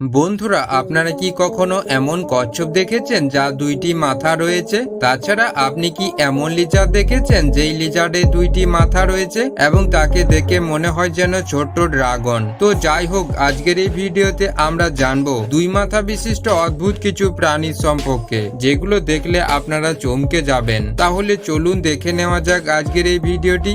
বন্ধুরা, আপনারা কি কখনো এমন কচ্ছপ দেখেছেন যা দুইটি মাথা রয়েছে? তাছাড়া আপনি কি এমন লিজার্ড দেখেছেন যেই লিজার্ডে দুইটি মাথা রয়েছে এবং তাকে দেখে মনে হয় যেন ছোট্ট ড্রাগন? তো যাই হোক, আজকের এই ভিডিওতে আমরা জানব দুই মাথা বিশিষ্ট অদ্ভুত কিছু প্রাণী সম্পর্কে, যেগুলো দেখলে আপনারা চমকে যাবেন। তাহলে চলুন দেখে নেওয়া যাক আজকের এই ভিডিওটি।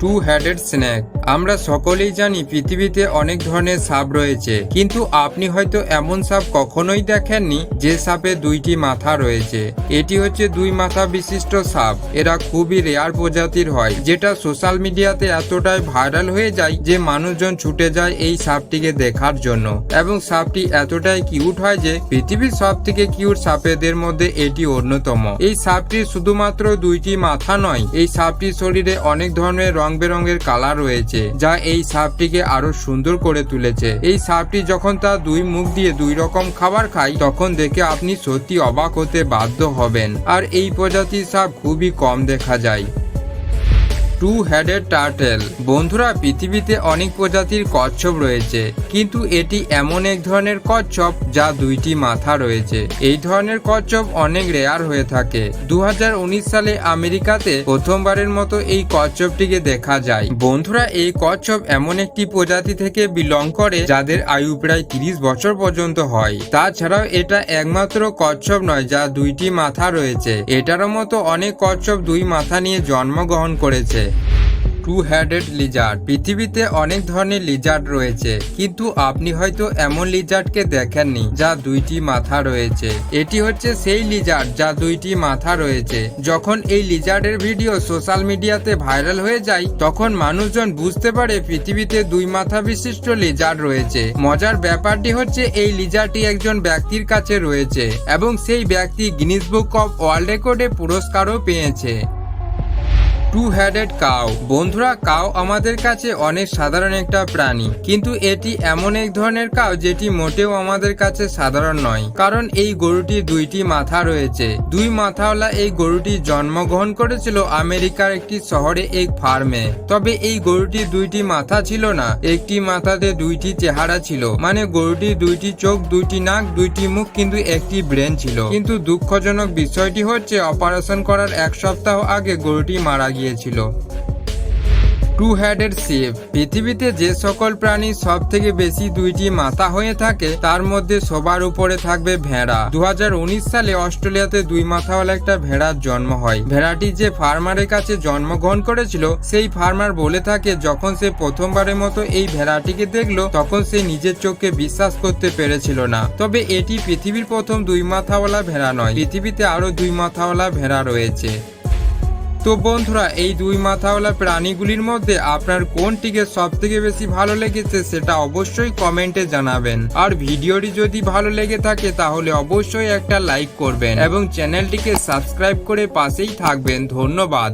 Two headed snake. আমরা সকলেই জানি পৃথিবীতে অনেক ধরনের সাপ রয়েছে, কিন্তু আপনি হয়তো এমন সাপ কখনোই দেখেননি যে সাপে দুইটি মাথা রয়েছে। এটি হচ্ছে দুই মাথা বিশিষ্ট সাপ। এরা খুবই রেয়ার প্রজাতির হয়, যেটা সোশ্যাল মিডিয়াতে এতটাই ভাইরাল হয়ে যায় যে মানুষজন ছুটে যায় এই সাপটিকে দেখার জন্য। এবং সাপটি এতটাই কিউট হয় যে পৃথিবীর সব থেকে কিউট সাপেদের মধ্যে এটি অন্যতম। এই সাপটির শুধুমাত্র দুইটি মাথা নয়, এই সাপটির শরীরে অনেক ধরনের রং বেরঙের কালার রয়েছে। যা এই সাপটিকে আরও সুন্দর করে তুলেছে। এই সাপটি যখন তার দুই মুখ দিয়ে দুই রকম খাবার খায়, তখন দেখে আপনি সত্যি অবাক হতে বাধ্য হবেন। আর এই প্রজাতির সাপ খুবই কম দেখা যায়। টু হেডেড টার্টেল বন্ধুরা, পৃথিবীতে অনেক প্রজাতির কচ্ছপ রয়েছে, কিন্তু এটি এমন এক ধরনের কচ্ছপ যা দুইটি মাথা রয়েছে। এই ধরনের কচ্ছপ অনেক রেয়ার হয়ে থাকে। দু হাজার উনিশ সালে আমেরিকাতে প্রথমবারের মতো এই কচ্ছপটিকে দেখা যায়। বন্ধুরা, এই কচ্ছপ এমন একটি প্রজাতি থেকে বিলং করে, যাদের আয়ু প্রায় তিরিশ বছর পর্যন্ত হয়। তাছাড়াও এটা একমাত্র কচ্ছপ নয়, যা দুইটি মাথা রয়েছে। এটারও মতো অনেক কচ্ছপ দুই মাথা নিয়ে জন্মগ্রহণ করেছে। টু হেডেড লিজার্ড পৃথিবীতে অনেক ধরনের লিজার্ড রয়েছে, কিন্তু আপনি হয়তো এমন লিজার্ডকে দেখেননি যা দুইটি মাথা রয়েছে। এটি হচ্ছে সেই লিজার্ড যা দুইটি মাথা রয়েছে। যখন এই লিজার্ডের ভিডিও সোশ্যাল মিডিয়াতে ভাইরাল হয়ে যায়, তখন মানুষজন বুঝতে পারে পৃথিবীতে দুই মাথা বিশিষ্ট লিজার্ড রয়েছে। মজার ব্যাপারটি হচ্ছে এই লিজার্ডটি একজন ব্যক্তির কাছে রয়েছে এবং সেই ব্যক্তি গিনিস বুক অফ ওয়ার্ল্ড রেকর্ডে পুরস্কারও পেয়েছে। টু হেডেড কাউ বন্ধুরা কাউ আমাদের কাছে অনেক সাধারণ একটা প্রাণী। কিন্তু এটি এমন এক ধরনের কাউ যেটি মোটেও আমাদের কাছে সাধারণ নয়। কারণ এই গরুটির দুইটি মাথা রয়েছে। দুই মাথাওয়ালা এই গরুটি জন্মগ্রহণ করেছিল আমেরিকার একটি শহরে এক ফার্মে। তবে এই গরুটির দুইটি মাথা ছিল না। একটি মাথাতে দুইটি চেহারা ছিল। মানে গরুটির দুইটি চোখ, দুইটি নাক, দুইটি মুখ কিন্তু একটি ব্রেন ছিল। কিন্তু দুঃখজনক বিষয়টি হচ্ছে, অপারেশন করার এক সপ্তাহ আগে গরুটি মারা গিয়েছিল। টু হেডেড শিপ পৃথিবীতে যে সকল প্রাণী সব থেকে বেশি দুইটি মাথা হয়ে থাকে, তার মধ্যে সবার উপরে থাকবে ভেড়া। দু হাজার উনিশ সালে অস্ট্রেলিয়াতে দুই মাথাওয়ালা একটা ভেড়ার জন্ম হয়। ভেড়াটি যে ফার্মারের কাছে জন্মগ্রহণ করেছিল, সেই ফার্মার বলে থাকে, যখন সে প্রথমবারের মতো এই ভেড়াটিকে দেখল, তখন সে নিজের চোখকে বিশ্বাস করতে পেরেছিল না। তবে এটি পৃথিবীর প্রথম দুই মাথাওয়ালা ভেড়া নয়, পৃথিবীতে আরও দুই মাথাওয়ালা ভেড়া রয়েছে। তো বন্ধুরা, এই দুই মাথাওয়ালা প্রাণীগুলির মধ্যে আপনার কোনটিকে সব থেকে বেশি ভালো লেগেছে সেটা অবশ্যই কমেন্টে জানাবেন। আর ভিডিওটি যদি ভালো লেগে থাকে তাহলে অবশ্যই একটা লাইক করবেন এবং চ্যানেলটিকে সাবস্ক্রাইব করে পাশেই থাকবেন। ধন্যবাদ।